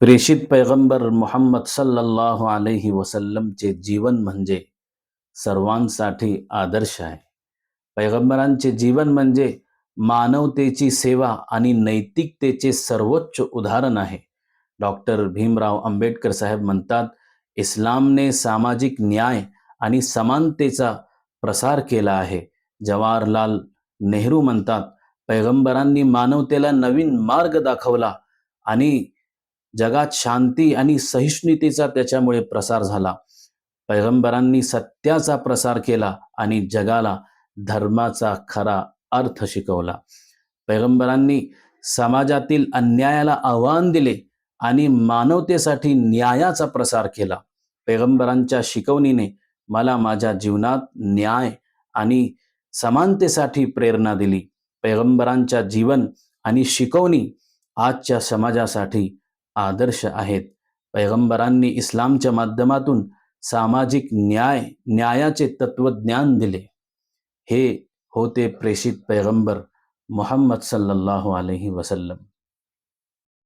प्रेषित पैगंबर मोहम्मद सल्लल्लाहु अलैहि वसल्लमचे जीवन म्हणजे सर्वांसाठी आदर्श आहे. पैगंबरांचे जीवन म्हणजे मानवतेची सेवा आणि नैतिकतेचे सर्वोच्च उदाहरण आहे. डॉक्टर भीमराव आंबेडकर साहेब म्हणतात इस्लामने सामाजिक न्याय आणि समानतेचा प्रसार केला आहे. जवाहरलाल नेहरू म्हणतात पैगंबरांनी मानवतेला नवीन मार्ग दाखवला आणि जगात शांती आणि सहिष्णुतेचा त्याच्यामुळे प्रसार झाला. पैगंबरांनी सत्याचा प्रसार केला आणि जगाला धर्माचा खरा अर्थ शिकवला. पैगंबरांनी समाजातील अन्यायाला आव्हान दिले आणि मानवतेसाठी न्यायाचा प्रसार केला. पैगंबरांच्या शिकवणीने मला माझ्या जीवनात न्याय आणि समानतेसाठी प्रेरणा दिली. पैगंबरांच्या जीवन आणि शिकवणी आजच्या समाजासाठी आदर्श आहेत. पैगंबरांनी इस्लामच्या माध्यमातून सामाजिक न्याय न्यायाचे तत्वज्ञान दिले. हे होते प्रेषित पैगंबर मोहम्मद सल्लल्लाहु अलैहि वसल्लम.